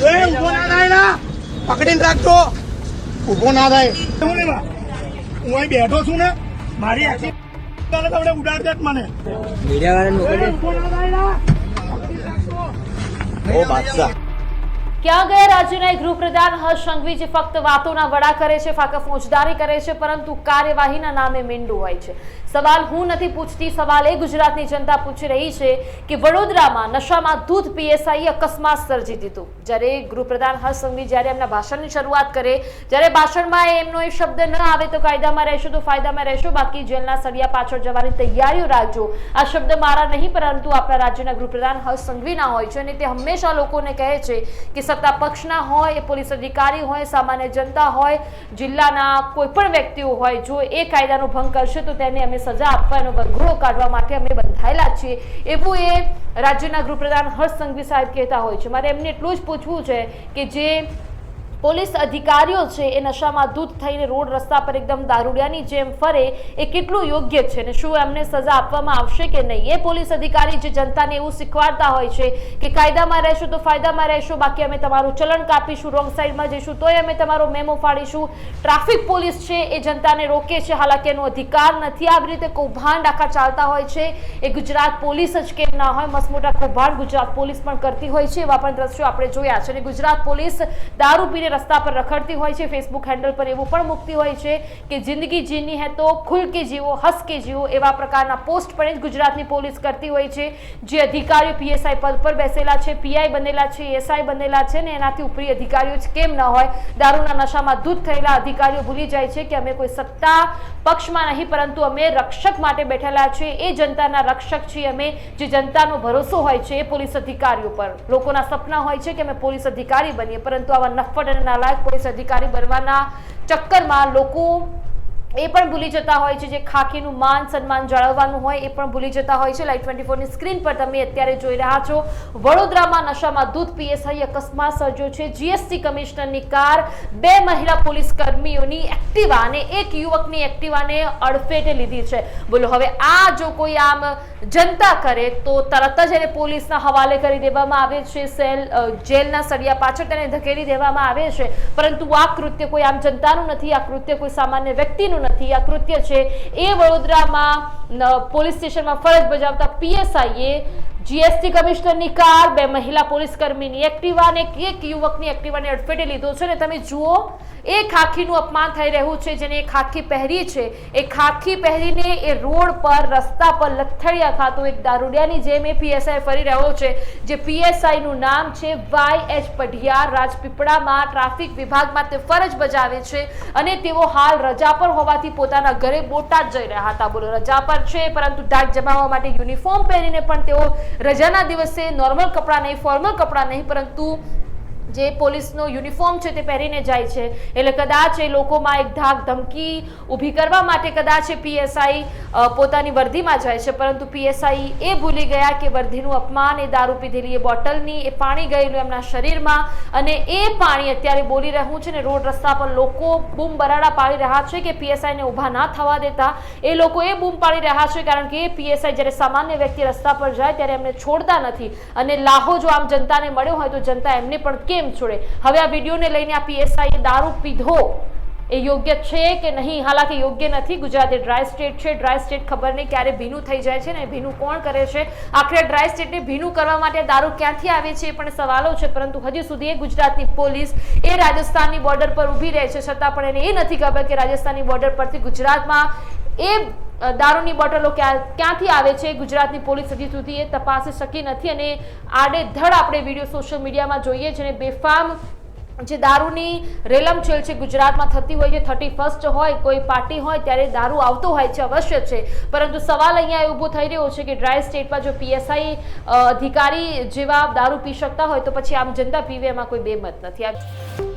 એ ઊભો ના થાય ના પકડીને રાખજો. ઊભો ના થાય. હું હું અહીં બેઠો છું ને મારી એક્સી તમને ઉડાડશે જ મને. થાય ના ઓ બાદશાહ. ક્યાં ગયા રાજ્યના ગૃહપ્રધાન હર્ષ સંઘવી ફક્ત વાતોના વડા કરે છે ફાકા ફોજદારી કરે છે, પરંતુ કાર્યવાહીના નામે મીંડું હોય છે. સવાલ હું નથી પૂછતી, સવાલ એ ગુજરાતની જનતા પૂછી રહી છે કે વડોદરામાં નશામાં દૂધ પીએસઆઈ અકસ્માત સર્જી દીધું. જ્યારે ગૃહપ્રધાન હર્ષ સંઘવી જ્યારે એમના ભાષણની શરૂઆત કરે, જ્યારે ભાષણમાં એમનો એ શબ્દ ન આવે તો કાયદામાં રહેશો તો ફાયદામાં રહેશો, બાકી જેલના સળિયા પાછળ જવાની તૈયારીઓ રાખજો. આ શબ્દ મારા નહીં, પરંતુ આપણા રાજ્યના ગૃહપ્રધાન હર્ષ સંઘવીના હોય છે અને તે હંમેશા લોકોને કહે છે કે સત્તા પક્ષના હોય, એ પોલીસ અધિકારી હોય, સામાન્ય જનતા હોય, જિલ્લાના કોઈ પણ વ્યક્તિઓ હોય, જો એ કાયદાનો ભંગ કરશે તો તેને અમે સજા આપવાનો વરઘોડો કાઢવા માટે અમે બંધાયેલા છીએ. એવું એ રાજ્યના ગૃહપ્રધાન હર્ષ સંઘવી સાહેબ કહેતા હોય છે. મારે એમને એટલું જ પૂછવું છે કે જે પોલીસ અધિકારીઓ છે એ નશામાં ધૂત થઈને રોડ રસ્તા પર એકદમ દારૂડિયાની જેમ ફરે, એ કેટલું યોગ્ય છે ને શું એમને સજા આપવામાં આવશે કે નહીં? એ પોલીસ અધિકારી જે જનતાને એવું શીખવાડતા હોય છે કે કાયદામાં રહેશો તો ફાયદામાં રહેશો, બાકી અમે તમારું ચલણ કાપીશું, રોંગ સાઈડમાં જઈશું, તોય અમે તમારો મેમો ફાડીશું. ટ્રાફિક પોલીસ છે એ જનતાને રોકે છે, હાલાકી એનો અધિકાર નથી. આવી રીતે કૌભાંડ આખા ચાલતા હોય છે. એ ગુજરાત પોલીસ જ કેમ ના હોય? મસમોટા મોટા કૌભાંડ ગુજરાત પોલીસ પણ કરતી હોય છે એવા પણ દ્રશ્યો આપણે જોયા છે. અને ગુજરાત પોલીસ દારૂ પીને રસ્તા પર રખડતી હોય છે ફેસબુક હેન્ડલ પર એવું પણ મૂકતી હોય છે કે જિંદગી જીની હે તો ખુલ કે જીવો, હસ કે જીવો એવા પ્રકારના પોસ્ટ પણ ગુજરાતની પોલીસ કરતી હોય છે. જે અધિકારીઓ પીએસઆઈ પદ પર બેસેલા છે પીઆઈ બનેલા છે એસઆઈ બનેલા છે ને એનાથી ઉપરી અધિકારીઓ જ કેમ ન હોય? દારૂના નશામાં દૂધ થયેલા અધિકારીઓ ભૂલી જાય છે કે અમે કોઈ સત્તા પક્ષમાં નહીં, પરંતુ અમે રક્ષક માટે બેઠેલા છે. એ જનતાના રક્ષક છીએ અમે. જે જનતાનો ભરોસો હોય છે એ પોલીસ અધિકારીઓ પર. લોકોના સપના હોય છે કે અમે પોલીસ અધિકારી બનીએ, પરંતુ આવા નફ્ફટ અને નાલાયક પોલીસ અધિકારી બનવાના ચક્કરમાં લોકો એ પણ ભૂલી જતા હોય છે જે ખાખીનું માન સન્માન જાળવવાનું હોય એ પણ ભૂલી જતા હોય છે. લાઈવ ટ્વેન્ટી ફોરની સ્ક્રીન પર તમે અત્યારે જોઈ રહ્યા છો. વડોદરામાં નશામાં દૂધ પીએસઆઈ અકસ્માત સર્જ્યો છે. જીએસટી કમિશનરની કાર બે મહિલા પોલીસ કર્મીઓની એક્ટિવા અને એક યુવકની એક્ટિવાને અડફેટે લીધી છે. બોલો, હવે આ જો કોઈ આમ જનતા કરે તો તરત જ એને પોલીસના હવાલે કરી દેવામાં આવે છે. સેલ જેલના સળિયા પાછળ તેને ધકેલી દેવામાં આવે છે. પરંતુ આ કૃત્ય કોઈ આમ જનતાનું નથી. આ કૃત્ય કોઈ સામાન્ય વ્યક્તિનું નથી. આ કૃત્ય છે. એ વડોદરામાં પોલીસ સ્ટેશનમાં ફરજ બજાવતા પીએસઆઈએ જીએસટી કમિશનરની કાર, બે મહિલા પોલીસ કર્મીની એક્ટિવા અને એક યુવકની એક્ટિવાને અડફેટે લીધો છે. અને તમે જુઓ એ ખાખીનું અપમાન થઈ રહ્યું છે, જેને એ ખાખી પહેરી છે. એ ખાખી પહેરીને એ રોડ પર, રસ્તા પર લથડિયા ખાતો એક દારૂડિયાની જેમ એ પીએસઆઈ ફરી રહ્યો છે, જે પીએસઆઈનું નામ છે વાય એચ પઢિયાર. રાજપીપળામાં ટ્રાફિક વિભાગમાં તે ફરજ બજાવે છે અને તેઓ હાલ રજા પર હોવાથી પોતાના ઘરે બોટાદ જઈ રહ્યા હતા. બોલો, રજા પર છે, પરંતુ ડાક જમાવવા માટે યુનિફોર્મ પહેરીને પણ તેઓ રજાના દિવસે નોર્મલ કપડાં નહીં ફોર્મલ કપડાં નહીં પરંતુ જે પોલીસનો યુનિફોર્મ છે તે પહેરીને જાય છે. એટલે કદાચ એ લોકોમાં એક ધાક ધમકી ઊભી કરવા માટે કદાચ એ પીએસઆઈ પોતાની વર્દીમાં જાય છે. પરંતુ પીએસઆઈ એ ભૂલી ગયા કે વર્દીનું અપમાન, એ દારૂ પીધેલી એ બોટલની, એ પાણી ગયેલું એમના શરીરમાં અને એ પાણી અત્યારે બોલી રહ્યું છે ને રોડ રસ્તા પર લોકો બૂમ બરાડા પાડી રહ્યા છે કે પીએસઆઈને ઊભા ના થવા દેતા. એ લોકો એ બૂમ પાડી રહ્યા છે કારણ કે એ પીએસઆઈ જ્યારે સામાન્ય વ્યક્તિ રસ્તા પર જાય ત્યારે એમને છોડતા નથી. અને લાહો જો આમ જનતાને મળ્યો હોય તો જનતા એમને પણ કેમ છોડે. હવે આ વિડીયોને લઈને આ પીએસઆઈ દારૂ પીધો. એ યોગ્ય છે કે નહીં? હાલાકી યોગ્ય નથી. ગુજરાત એ ડ્રાય સ્ટેટ છે. ડ્રાય સ્ટેટ ખબર નહીં ક્યારે ભીનું થઈ જાય છે ને ભીનું કોણ કરે છે? આખરે ડ્રાય સ્ટેટને ભીનું કરવા માટે દારૂ ક્યાંથી આવે છે એ પણ સવાલો છે, પરંતુ હજી સુધી એ ગુજરાતની પોલીસ એ રાજસ્થાનની બોર્ડર પર ઊભી રહે છે. છતાં પણ એને એ નથી ખબર કે રાજસ્થાનની બોર્ડર પરથી ગુજરાતમાં એ દારૂની બોટલો ક્યાં, ક્યાંથી આવે છે? ગુજરાતની પોલીસ હજી સુધી એ તપાસી શકી નથી અને આડેધડ આપણે વીડિયો સોશિયલ મીડિયામાં જોઈએ અને બેફામ જે દારૂની રેલમછેલ છે ગુજરાતમાં થતી હોય છે, થર્ટી ફર્સ્ટ હોય, કોઈ પાર્ટી હોય, ત્યારે દારૂ આવતો હોય છે, અવશ્ય છે. પરંતુ સવાલ અહીંયા એ ઊભો થઈ રહ્યો છે કે ડ્રાય સ્ટેટમાં જો પીએસઆઈ અધિકારી જેવા દારૂ પી શકતા હોય તો પછી આમ જનતા પીવે એમાં કોઈ બેમત નથી.